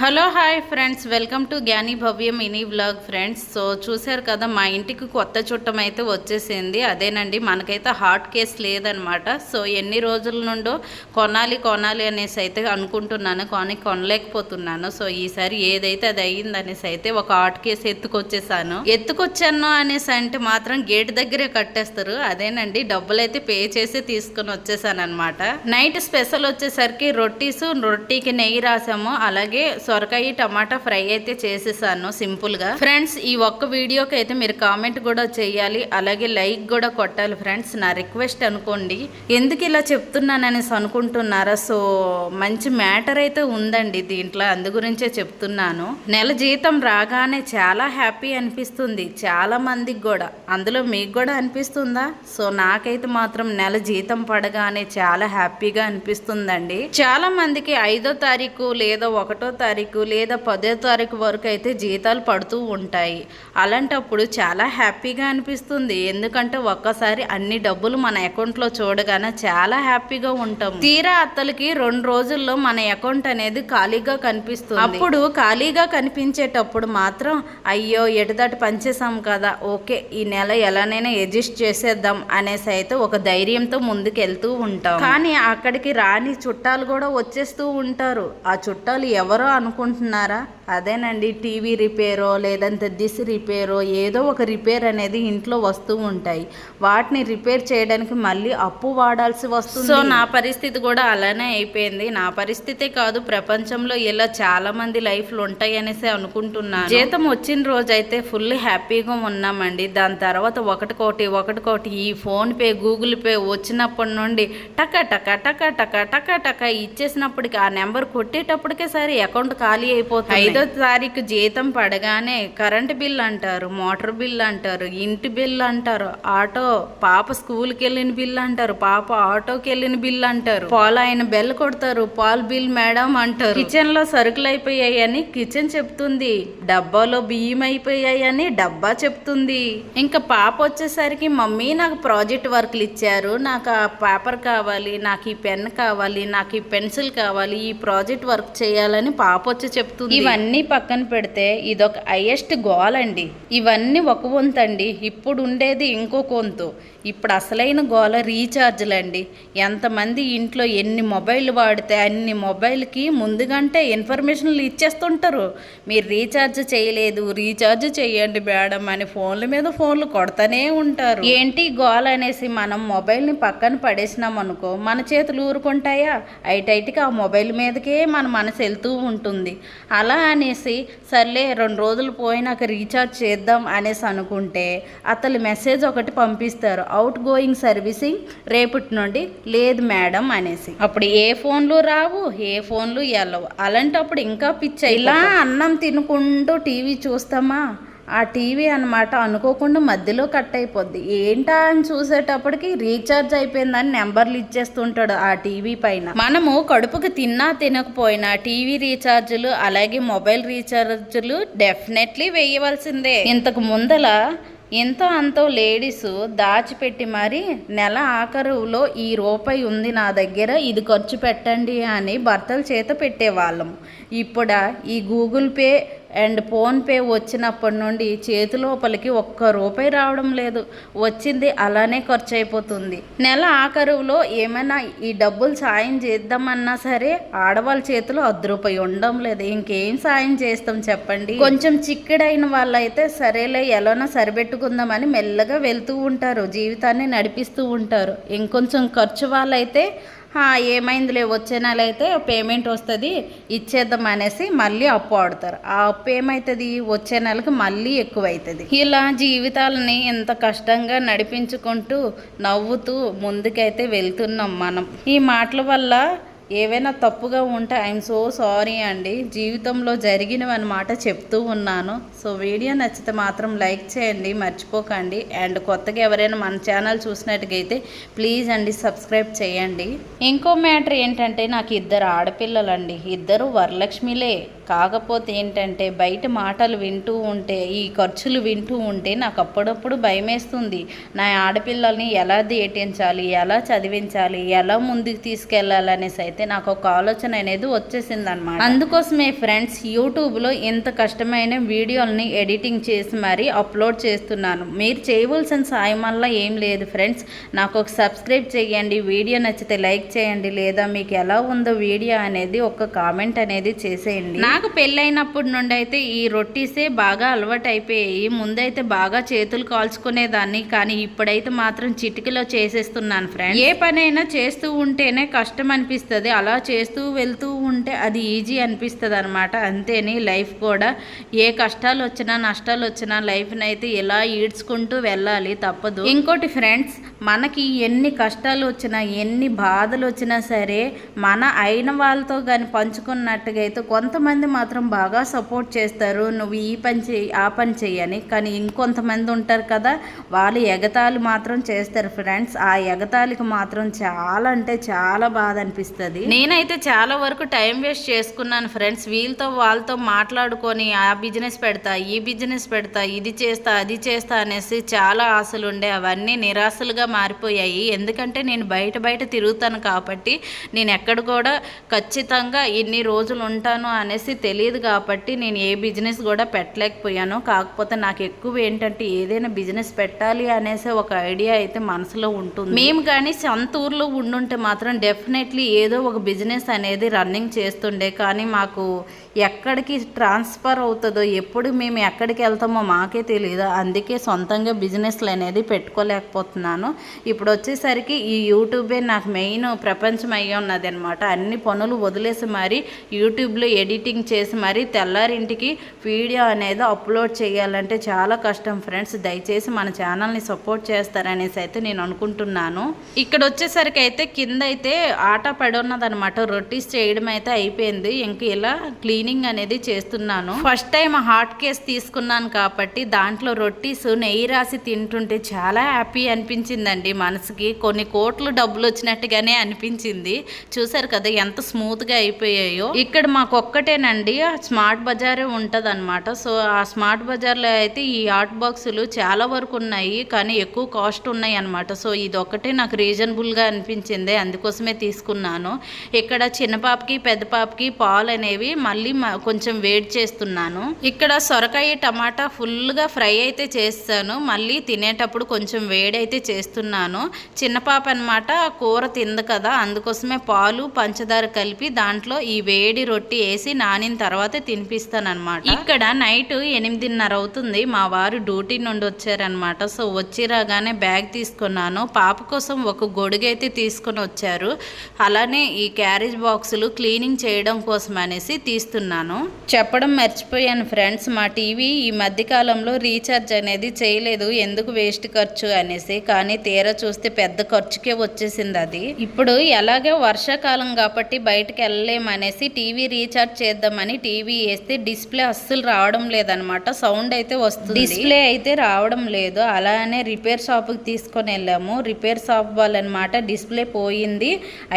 Hello hi friends. Welcome to Gnani Bhavya mini vlog friends. So చూశారు కదా మా ఇంటికి కొత్త చుట్టం అయితే వచ్చేసింది. అదేనండి మనకైతే హాట్ కేస్ లేదనమాట. సో ఎన్ని రోజుల నుండో కొనాలి కొనాలి అనేసి అయితే అనుకుంటున్నాను. కానీ కొనలేకపోతున్నాను. సో ఈసారి ఏదైతే అది అయ్యింది అనేసి అయితే ఒక హాట్ కేస్ ఎత్తుకొచ్చేసాను. ఎత్తుకొచ్చాను అనేసి అంటే మాత్రం గేట్ దగ్గరే కట్టేస్తారు. అదేనండి డబ్బులు అయితే పే చేసి తీసుకొని వచ్చేసాను అనమాట నైట్ స్పెషల్ వచ్చేసరికి రొట్టీస్ రొట్టీకి నెయ్యి రాసాము. అలాగే సొరకాయ టమాటా ఫ్రై అయితే చేసేసాను సింపుల్గా. ఫ్రెండ్స్ ఈ ఒక్క వీడియోకి అయితే మీరు కామెంట్ కూడా చేయాలి అలాగే లైక్ కూడా కొట్టాలి ఫ్రెండ్స్. నా రిక్వెస్ట్ అనుకోండి. ఎందుకు ఇలా చెప్తున్నాననేసి అనుకుంటున్నారా? సో మంచి మ్యాటర్ అయితే ఉందండి దీంట్లో అందు గురించే చెప్తున్నాను. నెల జీతం రాగానే చాలా హ్యాపీ అనిపిస్తుంది చాలా మందికి కూడా. అందులో మీకు కూడా అనిపిస్తుందా? సో నాకైతే మాత్రం నెల జీతం పడగానే చాలా హ్యాపీగా అనిపిస్తుందండి. చాలా మందికి ఐదో తారీఖు లేదా ఒకటో తారీఖు తారీఖు లేదా పదో తారీఖు వరకు అయితే జీతాలు పడుతూ ఉంటాయి. అలాంటప్పుడు చాలా హ్యాపీగా అనిపిస్తుంది. ఎందుకంటే ఒక్కసారి అన్ని డబ్బులు మన అకౌంట్లో చూడగానే చాలా హ్యాపీగా ఉంటాం తీరా అత్తలకి రెండు రోజుల్లో మన అకౌంట్ అనేది ఖాళీగా కనిపిస్తుంది. అప్పుడు ఖాళీగా కనిపించేటప్పుడు మాత్రం అయ్యో ఎటుదాటి పనిచేసాం కదా ఓకే ఈ నెల ఎలానైనా అడ్జస్ట్ చేసేద్దాం అనేసి అయితే ఒక ధైర్యంతో ముందుకెళ్తూ ఉంటాం. కానీ అక్కడికి రాని చుట్టాలు కూడా వచ్చేస్తూ ఉంటారు. ఆ చుట్టాలు ఎవరో అనుకుంటున్నారా? అదేనండి టీవీ రిపేరో లేదంటే దిస్ రిపేరో ఏదో ఒక రిపేర్ అనేది ఇంట్లో వస్తూ ఉంటాయి. వాటిని రిపేర్ చేయడానికి మళ్ళీ అప్పు వాడాల్సి వస్తుంది. సో నా పరిస్థితి కూడా అలానే అయిపోయింది. నా పరిస్థితే కాదు ప్రపంచంలో ఇలా చాలా మంది లైఫ్లు ఉంటాయి అనేసి అనుకుంటున్నాను. జీతం వచ్చిన రోజైతే ఫుల్ హ్యాపీగా ఉన్నామండి. దాని తర్వాత ఒకటికోటి ఒకటికోటి ఈ ఫోన్ పే గూగుల్ పే వచ్చినప్పటి నుండి టక టక టక టక టక టక ఇచ్చేసినప్పటికి ఆ నెంబర్ కొట్టేటప్పటికే సరే అకౌంట్ ఖాళీ అయిపోతుంది. ఐదో తారీఖు జీతం పడగానే కరెంట్ బిల్ అంటారు మోటార్ బిల్ అంటారు ఇంటి బిల్ అంటారు ఆటో పాప స్కూల్కి వెళ్ళిన బిల్ అంటారు పాప ఆటోకి వెళ్ళిన బిల్ అంటారు. పాలు ఆయన బెల్ కొడతారు పాల్ బిల్ మేడం అంటారు. కిచెన్లో సరుకులు అయిపోయాయని కిచెన్ చెప్తుంది డబ్బాలో బియ్యం అయిపోయాయని డబ్బా చెప్తుంది. ఇంకా పాప వచ్చేసరికి మమ్మీ నాకు ప్రాజెక్ట్ వర్క్లు ఇచ్చారు నాకు ఆ పేపర్ కావాలి నాకు ఈ పెన్ కావాలి నాకు ఈ పెన్సిల్ కావాలి ఈ ప్రాజెక్ట్ వర్క్ చేయాలని పాప వచ్చి చెప్తుంది. ఇవన్నీ పక్కన పెడితే ఇదొక హైయెస్ట్ గోల్ అండి. ఇవన్నీ ఒక వంతండి ఇప్పుడు ఉండేది ఇంకొక వంతు. ఇప్పుడు అసలైన గోల రీఛార్జ్లు అండి ఎంతమంది ఇంట్లో ఎన్ని మొబైల్ వాడితే అన్ని మొబైల్కి ముందుగంటే ఇన్ఫర్మేషన్లు ఇచ్చేస్తుంటారు. మీరు రీఛార్జ్ చేయలేదు రీఛార్జ్ చేయండి మేడం అని ఫోన్ల మీద ఫోన్లు కొడతానే ఉంటారు. ఏంటి గోల్ అనేసి మనం మొబైల్ని పక్కన పడేసినాం అనుకో మన చేతులు ఊరుకుంటాయా? ఐటైట్కి ఆ మొబైల్ మీదకే మన మనసు వెళ్తూ ఉంటుంది. అలా అనేసి సర్లే రెండు రోజులు పోయినాక రీఛార్జ్ చేద్దాం అనేసి అనుకుంటే అతను మెసేజ్ ఒకటి పంపిస్తారు. అవుట్ గోయింగ్ సర్వీసింగ్ రేపటి నుండి లేదు మేడం అనేసి. అప్పుడు ఏ ఫోన్లు రావు ఏ ఫోన్లు వెళ్ళవు అలాంటప్పుడు ఇంకా పిచ్చ ఇలా అన్నం తినుకుంటూ టీవీ చూస్తామా? ఆ టీవీ అన్నమాట అనుకోకుండా మధ్యలో కట్ అయిపోద్ది. ఏంటా అని చూసేటప్పటికి రీఛార్జ్ అయిపోయిందని నెంబర్లు ఇచ్చేస్తుంటాడు ఆ టీవీ పైన. మనము కడుపుకి తిన్నా తినకపోయినా టీవీ రీఛార్జులు అలాగే మొబైల్ రీఛార్జులు డెఫినెట్లీ వేయవలసిందే. ఇంతకు ముందల ఎంతో అంతో లేడీస్ దాచిపెట్టి మరి నెల ఆఖరులో ఈ రూపాయి ఉంది నా దగ్గర ఇది ఖర్చు పెట్టండి అని భర్తల చేత పెట్టేవాళ్ళం. ఇప్పుడు ఈ గూగుల్ పే అండ్ ఫోన్పే వచ్చినప్పటి నుండి చేతి లోపలికి ఒక్క రూపాయి రావడం లేదు. వచ్చింది అలానే ఖర్చు అయిపోతుంది నెల ఆఖరువులో ఏమైనా ఈ డబ్బులు సాయం చేద్దామన్నా సరే ఆడవాళ్ళ చేతిలో అర్ధ రూపాయి ఉండడం లేదు. ఇంకేం సాయం చేస్తాం చెప్పండి? కొంచెం చిక్కడైన వాళ్ళైతే సరేలే ఎలానో సరిపెట్టుకుందామని మెల్లగా వెళ్తూ ఉంటారు. జీవితాన్ని నడిపిస్తూ ఉంటారు. ఇంకొంచెం ఖర్చు వాళ్ళైతే ఏమైందిలే వచ్చే నెల అయితే పేమెంట్ వస్తుంది ఇచ్చేద్దాం అనేసి మళ్ళీ అప్పు ఆడతారు. ఆ అప్పు ఏమవుతుంది వచ్చే నెలకు మళ్ళీ ఎక్కువ అవుతుంది ఇలా జీవితాలని ఎంత కష్టంగా నడిపించుకుంటూ నవ్వుతూ ముందుకైతే వెళ్తున్నాం మనం. ఈ మాటల వల్ల ఏవైనా తప్పుగా ఉంటే ఐఎమ్ సో సారీ అండి. జీవితంలో జరిగినవి అనమాట చెప్తూ ఉన్నాను. సో వీడియో నచ్చితే మాత్రం లైక్ చేయండి మర్చిపోకండి. అండ్ కొత్తగా ఎవరైనా మన ఛానల్ చూసినట్టుగైతే ప్లీజ్ అండి సబ్స్క్రైబ్ చేయండి. ఇంకో మ్యాటర్ ఏంటంటే నాకు ఇద్దరు ఆడపిల్లలండి. ఇద్దరు వరలక్ష్మిలే. కాకపోతే ఏంటంటే బయట మాటలు వింటూ ఉంటే ఈ ఖర్చులు వింటూ ఉంటే నాకు అప్పుడప్పుడు భయమేస్తుంది. నా ఆడపిల్లల్ని ఎలా దేటించాలి ఎలా చదివించాలి ఎలా ముందుకు తీసుకెళ్ళాలి అనేసి అయితే నాకు ఒక ఆలోచన అనేది వచ్చేసింది అనమాట అందుకోసమే ఫ్రెండ్స్ యూట్యూబ్లో ఇంత కష్టమైన వీడియోల్ని ఎడిటింగ్ చేసి మరీ అప్లోడ్ చేస్తున్నాను. మీరు చేయవలసిన సాయం వల్ల ఏం లేదు ఫ్రెండ్స్. నాకు ఒక సబ్స్క్రైబ్ చేయండి వీడియో నచ్చితే లైక్ చేయండి లేదా మీకు ఎలా ఉందో వీడియో అనేది ఒక కామెంట్ అనేది చేసేయండి. నాకు పెళ్ళైనప్పటి నుండి అయితే ఈ రొట్టీసే బాగా అలవాటు అయిపోయాయి ముందైతే బాగా చేతులు కాల్చుకునేదాన్ని కానీ ఇప్పుడైతే మాత్రం చిటికలో చేసేస్తున్నాను ఫ్రెండ్ ఏ పనైనా చేస్తూ ఉంటేనే కష్టం అనిపిస్తుంది అలా చేస్తూ వెళ్తూ ఉంటే అది ఈజీ అనిపిస్తుంది అనమాట అంతేని లైఫ్ కూడా. ఏ కష్టాలు వచ్చినా నష్టాలు వచ్చినా లైఫ్ని అయితే ఇలా ఈడ్చుకుంటూ వెళ్ళాలి తప్పదు. ఇంకోటి ఫ్రెండ్స్ మనకి ఎన్ని కష్టాలు వచ్చినా ఎన్ని బాధలు వచ్చినా సరే మన అయిన వాళ్ళతో కానీ పంచుకున్నట్టుగా అయితే కొంతమంది మాత్రం బాగా సపోర్ట్ చేస్తారు. నువ్వు ఈ పని చేయి ఆ పని చేయని కానీ ఇంకొంతమంది ఉంటారు కదా వాళ్ళు ఎగతాళి మాత్రం చేస్తారు ఫ్రెండ్స్. ఆ ఎగతాళికి మాత్రం చాలా అంటే చాలా బాధ అనిపిస్తుంది నేనైతే చాలా వరకు టైం వేస్ట్ చేసుకున్నాను ఫ్రెండ్స్. వీళ్ళతో వాళ్ళతో మాట్లాడుకొని ఆ బిజినెస్ పెడతా ఈ బిజినెస్ పెడతా ఇది చేస్తా అది చేస్తా అనేసి చాలా ఆశలు ఉండే అవన్నీ నిరాశలుగా మారిపోయాయి. ఎందుకంటే నేను బయట బయట తిరుగుతాను కాబట్టి నేను ఎక్కడ కూడా ఖచ్చితంగా ఇన్ని రోజులు ఉంటాను అనేసి తెలియదు కాబట్టి నేను ఏ బిజినెస్ కూడా పెట్టలేకపోయాను. కాకపోతే నాకు ఎక్కువ ఏంటంటే ఏదైనా బిజినెస్ పెట్టాలి అనేసి ఒక ఐడియా అయితే మనసులో ఉంటుంది. మేము కానీ సొంత ఊర్లో ఉండుంటే మాత్రం డెఫినెట్లీ ఏదో ఒక బిజినెస్ అనేది రన్నింగ్ చేస్తుండే. కానీ మాకు ఎక్కడికి ట్రాన్స్ఫర్ అవుతుందో ఎప్పుడు మేము ఎక్కడికి వెళ్తామో మాకే తెలియదు. అందుకే సొంతంగా బిజినెస్లు అనేది పెట్టుకోలేకపోతున్నాను. ఇప్పుడు వచ్చేసరికి ఈ యూట్యూబే నాకు మెయిన్ ప్రపంచం అయ్యి ఉన్నది అనమాట అన్ని పనులు వదిలేసి మరి యూట్యూబ్లో ఎడిటింగ్ చేసి మరి తెల్లారింటికి వీడియో అనేది అప్లోడ్ చేయాలంటే చాలా కష్టం ఫ్రెండ్స్. దయచేసి మన ఛానల్ని సపోర్ట్ చేస్తారనేసి అయితే నేను అనుకుంటున్నాను. ఇక్కడ వచ్చేసరికి అయితే కింద అయితే ఆట పడి ఉన్నదనమాట రొటీస్ చేయడం అయితే అయిపోయింది. ఇంక ఇలా క్లీనింగ్ అనేది చేస్తున్నాను. ఫస్ట్ టైం హాట్ కేస్ తీసుకున్నాను కాబట్టి దాంట్లో రొట్టీస్ నెయ్యి రాసి తింటుంటే చాలా హ్యాపీ అనిపించింది అనిపించిందండి మనసుకి. కొన్ని కోట్లు డబ్బులు వచ్చినట్టుగానే అనిపించింది. చూసారు కదా ఎంత స్మూత్గా అయిపోయాయో. ఇక్కడ మాకు ఒక్కటేనండి స్మార్ట్ బజారే ఉంటుంది అనమాట సో ఆ స్మార్ట్ బజార్లో అయితే ఈ ఆర్ట్ బాక్సులు చాలా వరకు ఉన్నాయి కానీ ఎక్కువ కాస్ట్ ఉన్నాయి అనమాట సో ఇది ఒక్కటే నాకు రీజనబుల్గా అనిపించింది అందుకోసమే తీసుకున్నాను. ఇక్కడ చిన్న పాపకి పెద్ద పాపకి పాలు అనేవి మళ్ళీ కొంచెం వేడి చేస్తున్నాను. ఇక్కడ సొరకాయ టమాటా ఫుల్గా ఫ్రై అయితే చేస్తాను. మళ్ళీ తినేటప్పుడు కొంచెం వేడి అయితే చేస్తున్నాను చిన్న పాప అనమాట కూర తింది కదా అందుకోసమే పాలు పంచదార కలిపి దాంట్లో ఈ వేడి రొట్టి వేసి నానిన తర్వాత తినిపిస్తాను ఇక్కడ నైట్ ఎనిమిదిన్నర అవుతుంది మా వారు డ్యూటీ నుండి వచ్చారనమాట సో వచ్చి రాగానే బ్యాగ్ తీసుకున్నాను. పాప కోసం ఒక గొడుగైతే అయితే తీసుకొని వచ్చారు. అలానే ఈ క్యారేజ్ బాక్సులు క్లీనింగ్ చేయడం కోసం అనేసి తీస్తున్నాను. చెప్పడం మర్చిపోయాను ఫ్రెండ్స్ మా టీవీ ఈ మధ్యకాలంలో రీఛార్జ్ అనేది చేయలేదు. ఎందుకు వేస్ట్ ఖర్చు అనేసి. కానీ తీరా చూస్తే పెద్ద ఖర్చుకే వచ్చేసింది అది. ఇప్పుడు ఎలాగే వర్షాకాలం కాబట్టి బయటకు వెళ్ళలేమనేసి టీవీ రీఛార్జ్ చేద్దామని టీవీ వేస్తే డిస్ప్లే అస్సలు రావడం లేదనమాట. సౌండ్ అయితే వస్తుంది. డిస్ప్లే అయితే రావడం లేదు. అలానే రిపేర్ షాప్కి తీసుకొని వెళ్ళాము. రిపేర్ షాప్ వాళ్ళనమాట డిస్ప్లే పోయింది.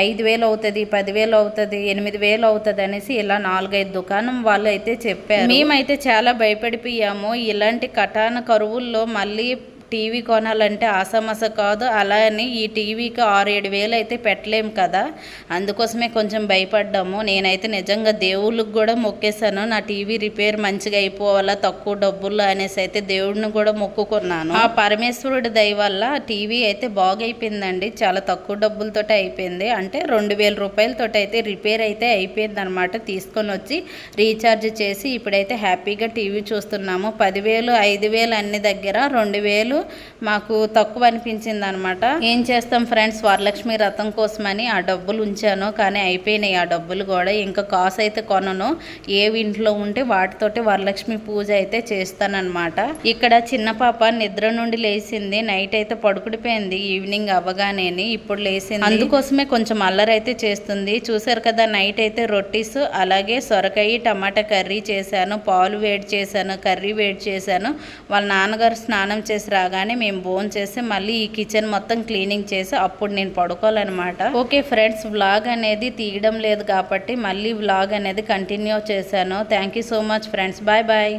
ఐదు వేలు అవుతుంది పదివేలు అవుతుంది ఎనిమిది వేలు అవుతుంది అనేసి ఇలా నాలుగైదు దుకాణం వాళ్ళు అయితే చెప్పారు. మేమైతే చాలా భయపడిపోయాము. ఇలాంటి కటాన కరువుల్లో మళ్ళీ టీవీ కొనాలంటే ఆసమస కాదు. అలా అని ఈ టీవీకి ఆరు ఏడు వేలు అయితే పెట్టలేము కదా. అందుకోసమే కొంచెం భయపడ్డాము. నేనైతే నిజంగా దేవుళ్ళకి కూడా మొక్కేశాను. నా టీవీ రిపేర్ మంచిగా అయిపోవాలా తక్కువ డబ్బులు అనేసి అయితే దేవుడిని కూడా మొక్కుకున్నాను. ఆ పరమేశ్వరుడి దయ వల్ల టీవీ అయితే బాగైపోయిందండి. చాలా తక్కువ డబ్బులతో అయిపోయింది. అంటే రెండు వేల రూపాయలతో అయితే రిపేర్ అయితే అయిపోయింది అనమాట తీసుకొని వచ్చి రీఛార్జ్ చేసి ఇప్పుడైతే హ్యాపీగా టీవీ చూస్తున్నాము. పదివేలు ఐదు వేలు అన్ని దగ్గర. రెండు వేలు మాకు తక్కువ అనిపించింది అనమాట ఏం చేస్తాం ఫ్రెండ్స్ వరలక్ష్మి రథం కోసమని ఆ డబ్బులు ఉంచాను కానీ అయిపోయినాయి ఆ డబ్బులు కూడా. ఇంకా కాసు అయితే కొనను. ఏవి ఇంట్లో ఉంటే వాటితోటి వరలక్ష్మి పూజ అయితే చేస్తానన్నమాట ఇక్కడ చిన్న పాప నిద్ర నుండి లేచింది. నైట్ అయితే పడుకుడిపోయింది. ఈవినింగ్ అవ్వగానే ఇప్పుడు లేచింది. అందుకోసమే కొంచెం అల్లరి అయితే చేస్తుంది. చూసారు కదా నైట్ అయితే రొట్టీస్ అలాగే సొరకాయ టమాటా కర్రీ చేశాను. పాలు వేడి చేశాను కర్రీ వేడి చేశాను. వాళ్ళ నాన్నగారు స్నానం చేసి రాగానే మేము బోన్ చేసి మళ్ళీ ఈ కిచెన్ మొత్తం క్లీనింగ్ చేసి అప్పుడు నేను పడుకోవాలన్నమాట. ఓకే ఫ్రెండ్స్ వ్లాగ్ అనేది తీయడం లేదు కాబట్టి మళ్ళీ వ్లాగ్ అనేది కంటిన్యూ చేశాను. Thank you so much friends. Bye bye.